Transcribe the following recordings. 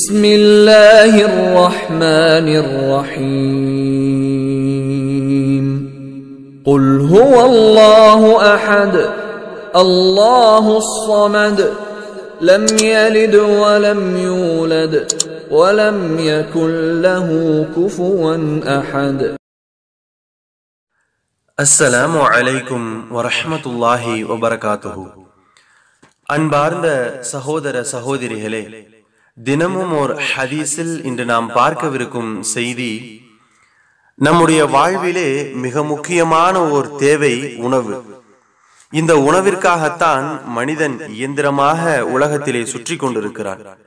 بسم الله الرحمن الرحيم قل هو الله احد الله الصمد لم يلد ولم يولد ولم يكن له كفوا احد அஸ்ஸலாமு அலைக்கும் வரஹ்மத்துல்லாஹி வபரகாத்துஹு அன்பார்ந்த சகோதர சகோதரிகளே தினமும் ஒரு ஹதீஸில் இன்று நாம் பார்க்கவிருக்கும் செய்தி நம்முடைய வாழ்விலே மிக முக்கியமான ஒரு தேவை உணவு. இந்த உணவிற்காகத்தான் மனிதன் இயந்திரமாக உலகத்திலே சுற்றி கொண்டிருக்கிறான்.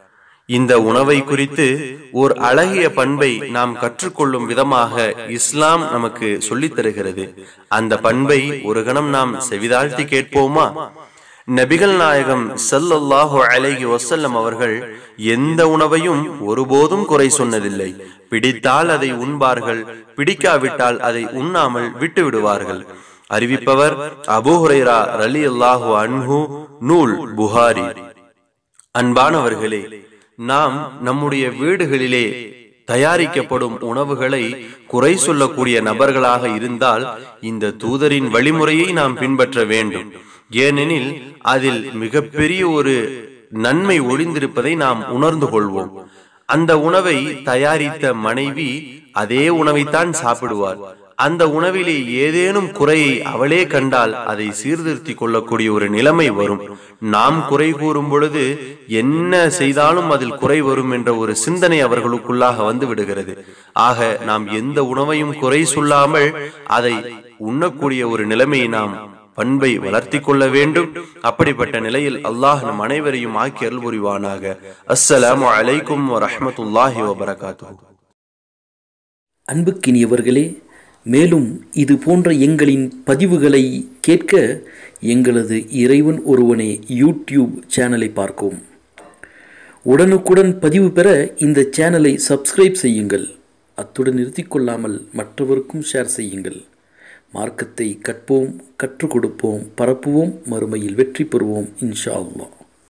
இந்த உணவை குறித்து ஓர் அழகிய பண்பை நாம் கற்றுக்கொள்ளும் விதமாக இஸ்லாம் நமக்கு சொல்லித் தருகிறது. அந்த பண்பை ஒரு கணம் நாம் செவிதாழ்த்தி கேட்போமா? நபிகள் நாயகம் சல்லல்லாஹு அலைகி வசல்லம் அவர்கள் எந்த உணவையும் ஒருபோதும் குறை சொன்னதில்லை. பிடித்தால் அதை உண்பார்கள் பிடிக்காவிட்டால் அதை உண்ணாமல் விட்டு விடுவார்கள் அறிவிப்பவர் அபுஹுரைரா ரலி அல்லாஹு அன்ஹு நூல் புகாரி. அன்பானவர்களே நாம் நம்முடைய வீடுகளிலே தயாரிக்கப்படும் உணவுகளை குறை சொல்லக்கூடிய நபர்களாக இருந்தால் இந்த தூதரின் வழிமுறையை நாம் பின்பற்ற வேண்டும். ஏனெனில் அதில் மிகப்பெரிய ஒரு நன்மை ஒளிந்திருப்பதை நாம் உணர்ந்து கொள்வோம். அந்த உணவை தயாரித்த மனைவி அதே உணவைத்தான் சாப்பிடுவார். அந்த உணவிலே ஏதேனும் குறையை அவளே கண்டால் அதை சீர்திருத்தி கொள்ளக்கூடிய ஒரு நிலைமை வரும். நாம் குறை கூறும் பொழுது என்ன செய்தாலும் அதில் குறை வரும் என்ற ஒரு சிந்தனை அவர்களுக்குள்ளாக வந்து விடுகிறது. ஆக நாம் எந்த உணவையும் குறை சொல்லாமல் அதை உண்ணக்கூடிய ஒரு நிலைமையை நாம் பண்பை வளர்த்தி கொள்ள வேண்டும். அப்படிப்பட்ட நிலையில் அல்லாஹ் நம் அனைவரையும் ஆக்கி அருள் புரிவானாக அஸ்ஸலாம் அலைக்கும் வரமத்துல்லாஹி வபரகாத்து அன்புக்கினியவர்களே மேலும் இது போன்ற எங்களின் பதிவுகளை கேட்க எங்களது இறைவன் ஒருவனே யூடியூப் சேனலை பார்க்கும் உடனுக்குடன் பதிவு பெற இந்த சேனலை சப்ஸ்கிரைப் செய்யுங்கள். அத்துடன் நிறுத்திக்கொள்ளாமல் மற்றவருக்கும் ஷேர் செய்யுங்கள். மார்க்கத்தை கற்போம் கற்றுக் கொடுப்போம் பரப்புவோம் மறுமையில் வெற்றி பெறுவோம் இன்ஷா அல்லா